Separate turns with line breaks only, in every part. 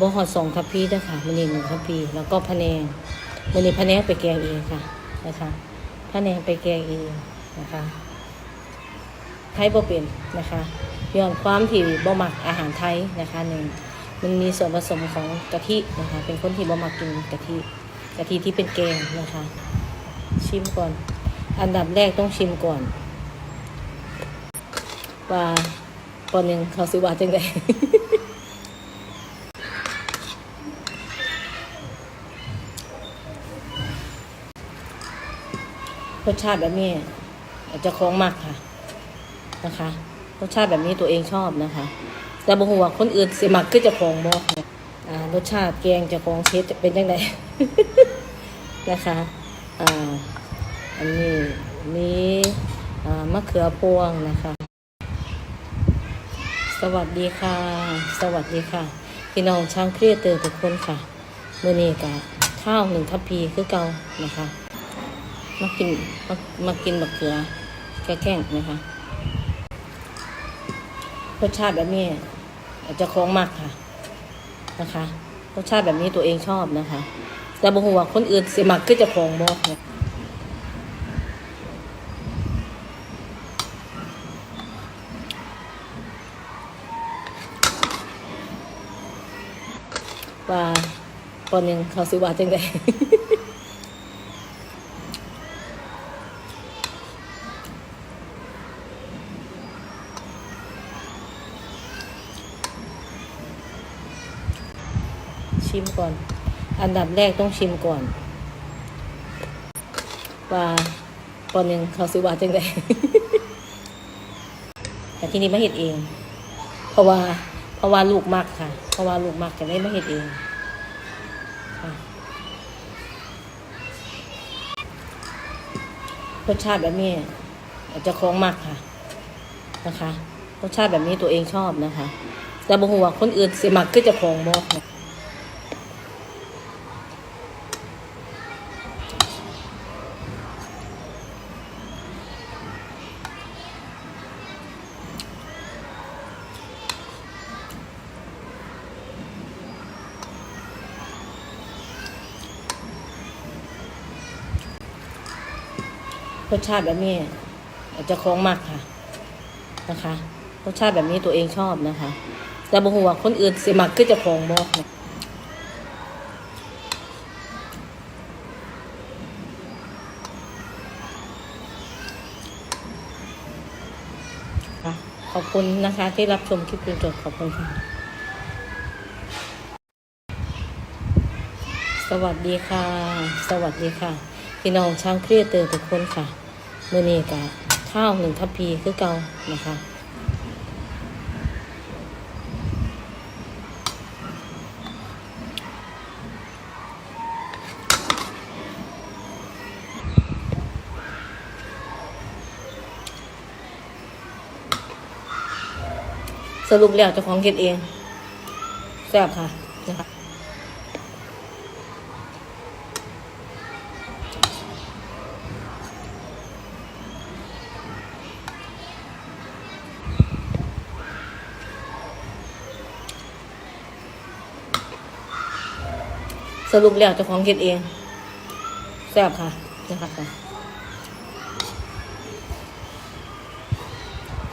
บหอดสองทัพพีด้วยค่ะมันนี่หนึ่งทัพพีแล้วก็พะแนงมันนี่พะแนงไปแกงเองค่ะนะคะพะแนงไปแกงเองนะคะไทยบ่เป็นนะคะย้อนความที่บ่มักอาหารไทยนะคะหนึ่งมันมีส่วนผสมของกะทินะคะ เป็นคนที่บ่มักกินกะทิกะทิที่เป็นแกงนะคะ ชิมก่อน อันดับแรกต้องชิมก่อนว่าปอนหนึ่งเขาสิว่าจังได รสชาติแบบนี้จะคล้องมากค่ะนะคะรสชาติแบบนี้ตัวเองชอบนะคะ แต่บางหัวคนอื่นสิมักก็จะคล้องบอกอ่ารสชาติแกงจะคล้องเชฟจะเป็นยังไงนะคะอ่าอันนี้นี่อ่ามะเขือพวงนะคะ สวัสดีค่ะ สวัสดีค่ะ พี่น้องช่างเครียดเตอร์ทุกคนค่ะเมื่อนี้กับข้าวหนึ่งทัพพีคือเก่านะคะ มากินมามากินมะเขือแกล้งๆนะคะรสชาติแบบนี้อาจจะคล้องมากค่ะนะคะรสชาติแบบนี้ตัวเองชอบนะคะ แต่บางหัวคนอื่นสิมักก็จะคล้องบอกเนี่ยว่าปอนหนึ่งเขาสิว่าจังได ชิมก่อน อันดับแรกต้องชิมก่อน ว่าปอนหนึ่งเขาสิว่าจังไดแต่ที่นี้มาเห็ดเอง เพราะว่า เพราะว่าลูกมากค่ะ เพราะว่าลูกมากจะได้มาเห็ดเองรสชาติแบบนี้จะคล้องมากค่ะนะคะรสชาติแบบนี้ตัวเองชอบนะคะแต่บางหัวคนอื่นสิมักก็จะคล้องบอก สชาติแบบนี้จะคล้องมากค่ะนะคะรสชาติแบบนี้ตัวเองชอบนะคะ แต่บางหัวคนอื่นสิมักก็จะคล้องบอกเนี่ยค่ะขอบคุณนะคะที่รับชมคลิปจนจบขอบคุณค่ะ สวัสดีค่ะ สวัสดีค่ะ พี่น้องช่างเครียดเตือร์ทุกคนค่ะ มื่อนี้กับข้าวหนึ่งทัพพีคือเก่านะคะสรุปแล้วเจ้าของเก็ดเองแซ่บค่ะนะคะ สรุปแล้วเจ้าของเก็ดเอง แซ่บค่ะนะคะ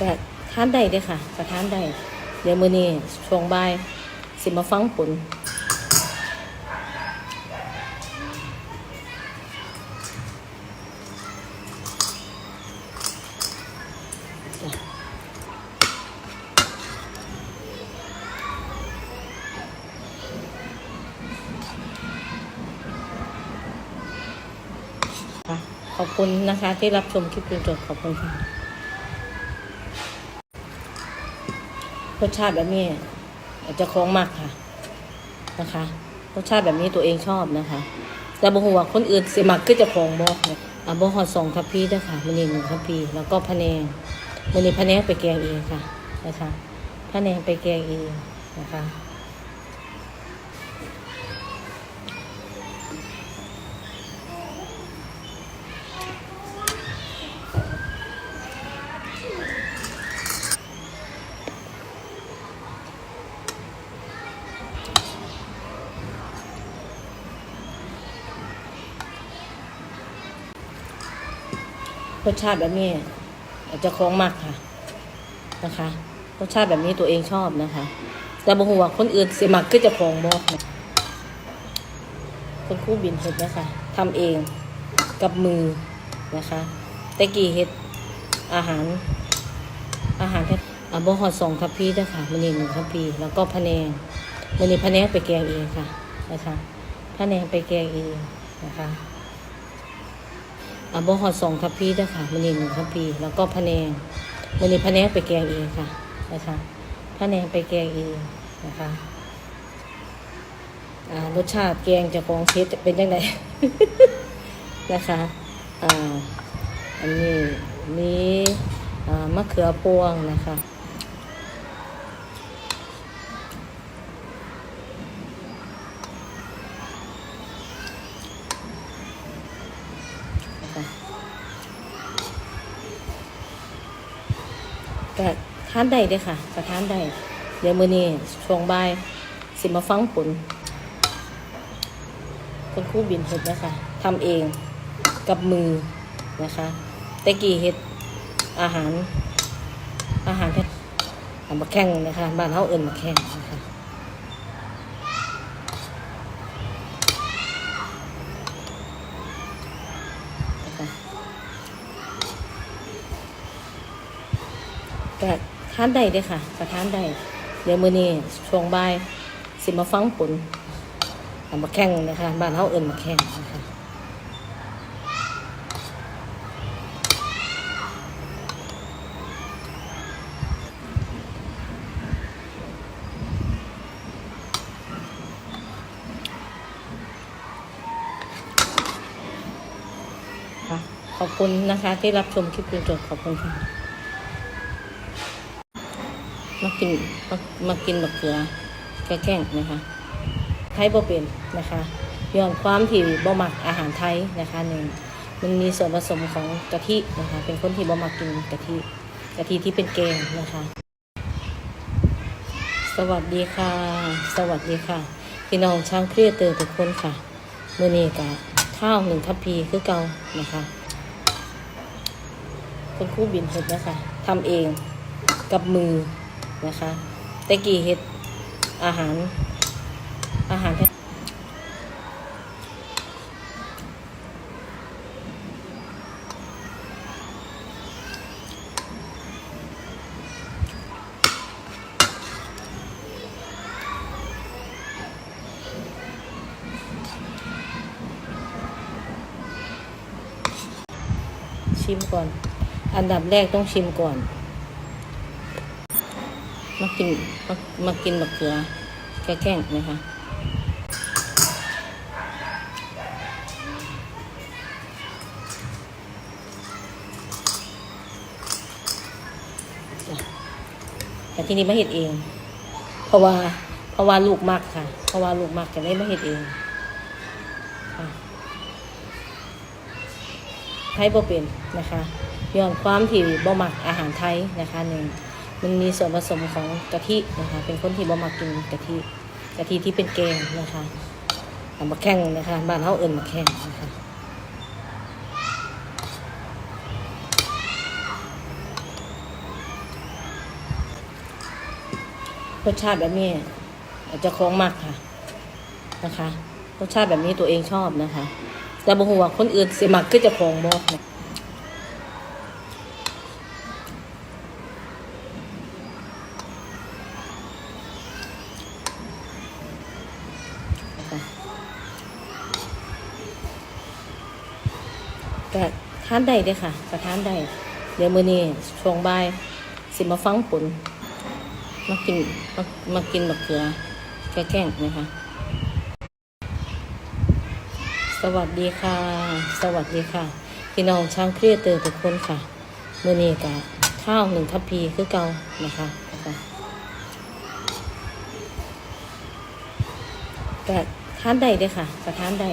ก็ทานได้เด้อค่ะก็ทานได้ เดี๋ยวมื้อนี้ช่วงบ่ายสิมาฟังผลจ้ะค่ะขอบ คุณนะคะที่รับชมคลิปจนจบขอบคุณค่ะรสชาติแบบนี้จะคล้องมากค่ะนะคะรสชาติแบบนี้ตัวเองชอบนะคะ แต่บางหัวคนอื่นสิมักก็จะคล้องบอกเนี่ยอะบหอดสองทัพพีด้วยค่ะมันนี่หนึ่งทัพพีแล้วก็พะแนงมันนี่พะแนงไปแกงเองค่ะนะคะพะแนงไปแกงเองนะคะ รสชาติแบบนี้จะคล้องมากค่ะ นะคะรสชาติแบบนี้ตัวเองชอบนะคะ แต่บางหัวคนอื่นเสียมักก็จะคล้องบอกคนคู่บินเห็ดนะคะทำเองกับมือนะคะแต่กี่เห็ดอาหาร อาหารแค่อ่าบหอดสองทัพพีด้วยค่ะมันนี่หนึ่งทัพพีแล้วก็พะแนงมันนี่พะแนงไปแกงเองค่ะนะคะพะแนงไปแกงเองนะคะ บหอดสองคัพพีด้วยค่ะมันนี่หนึ่งคัพพีแล้วก็พะแนงมันนี่พะแนงไปแกงเองค่ะนะคะพะแนงไปแกงเองนะคะรสชาติแกงจะกองเชรเป็นยังไงนะคะอ่าอันนี้มีมะเขือพวงนะคะ ก็ทานได้เด้ค่ะก็ทานได้เดี๋ยวมื้อนี้ช่วงบ่ายสิมาฟังผลคนคู่บินเห็ดนะคะทำเองกับมือนะคะแต่กี่เห็ดอาหาร อาหารแค่เอามาแข่งนะคะบ้านเฮาเอิญมาแข่งนะคะ ก็ทานได้เด้ค่ะก็ทานได้เดี๋ยวมื้อนี้ช่วงบ่ายสิมาฟังผลมาแข่งนะคะบ้านเฮาเอิ้นมาแข่งนะคะค่ะขอบคุณนะคะที่รับชมคลิปจนจบขอบคุณค่ะ กินมามากินมะเขือแกล้งนะคะ ไทยบ่เป็นนะคะย้อนความที่บ่มักอาหารไทยนะคะหนึ่งมันมีส่วนผสมของกะทินะคะ เป็นคนที่บ่มักกินกะทิกะทิที่เป็นแกงนะคะ สวัสดีค่ะ สวัสดีค่ะพี่น้องช่างเครียดเตือร์ทุกคนค่ะมื่อนี้กะข้าวหนึ่งทัพพีคือเก่านะคะคนคู่บินเห็ดนะคะทำเองกับมือ นะคะแต่กี่เห็ดอาหาร อาหารชิมก่อน อันดับแรกต้องชิมก่อน มากินมามากินมะเขือแกล้งๆนะคะแต่ที่นี่ม่เห็ดเอง เพราะว่าเพราะว่าลูกมักค่ะ เพราะว่าลูกมักจะได้ม่เห็ดเองไทยบ่เป็นนะคะย้อนความที่บ่มักอาหารไทยนะคะหนึ่ง มันมีส่วนผสมของกะทินะคะ เป็นคนที่บ่มักกินกะทิกะทิที่เป็นแกงนะคะเอามาแข่งนะคะบ้านเฮาเอิ้นมาแข่งนะคะรสชาติแบบนี้อาจจะคล้องมากค่ะนะคะรสชาติแบบนี้ตัวเองชอบนะคะแต่บางหัวคนอื่นเสียมักก็จะคล้องบอกนะ ก็ทานได้ด้อค่ะก็ทานได้เดี๋ยวมื้อนี้ช่วงบ่ายสิมาฟังผลมากินมามากินมะเขือแกล้งนะคะ สวัสดีค่ะ สวัสดีค่ะ พี่น้องช่างเครียดเตอร์ทุกคนค่ะมื่อนี้กะข้าวหนึ่งทัพพีคือเก่านะคะก็ทานได้ด้อค่ะก็ทานได้